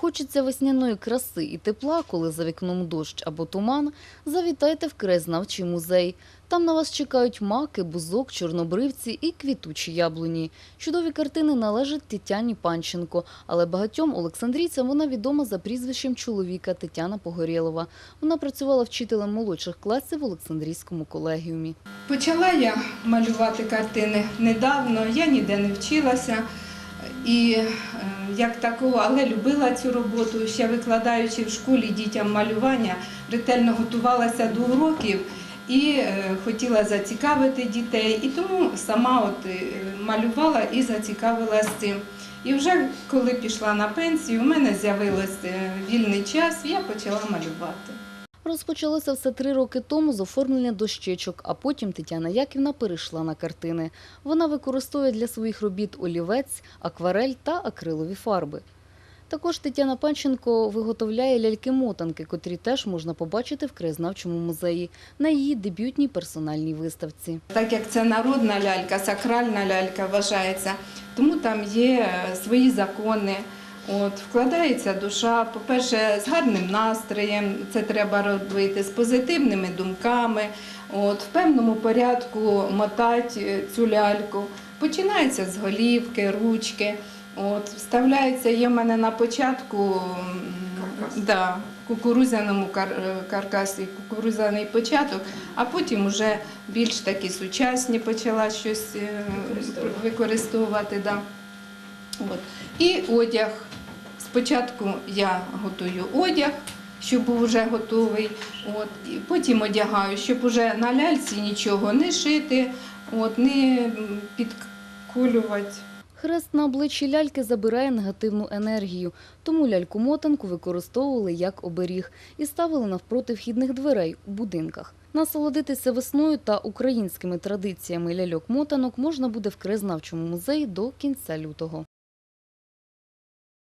Хочеться весняної краси і тепла, коли за вікном дощ або туман, завітайте в краєзнавчий музей. Там на вас чекають маки, бузок, чорнобривці і квітучі яблуні. Чудові картини належать Тетяні Панченко, але багатьом олександрійцям вона відома за прізвищем чоловіка Тетяна Погорєлова. Вона працювала вчителем молодших класів в Олександрійському колегіумі. Почала я малювати картини недавно, я ніде не вчилася. І е, як такого, але любила цю роботу. Ще викладаючи в школі дітям малювання, ретельно готувалася до уроків і е, хотіла зацікавити дітей. І тому сама от е, малювала і зацікавилася цим. І вже коли пішла на пенсію, у мене з'явився вільний час, я почала малювати. Розпочалося все три роки тому з оформлення дощечок, а потім Тетяна Яківна перейшла на картини. Вона використовує для своїх робіт олівець, акварель та акрилові фарби. Також Тетяна Панченко виготовляє ляльки-мотанки, котрі теж можна побачити в краєзнавчому музеї на її дебютній персональній виставці. Так як це народна лялька, сакральна лялька вважається, тому там є е, свої закони. От, вкладається душа, по-перше, з гарним настроєм, це треба робити, з позитивними думками, от, в певному порядку мотати е, цю ляльку. Починається з голівки, ручки. От, вставляється, є в мене на початку м, да, кукурудзяному кар- е, каркасі, кукурудзяний початок, а потім вже більш такі сучасні почала щось е, використовувати. Да. От. І одяг. Спочатку я готую одяг, щоб був вже готовий. От. І потім одягаю, щоб уже на ляльці нічого не шити, от, не підколювати. Хрест на обличчі ляльки забирає негативну енергію, тому ляльку-мотанку використовували як оберіг і ставили навпроти вхідних дверей у будинках. Насолодитися весною та українськими традиціями ляльок-мотанок можна буде в краєзнавчому музеї до кінця лютого.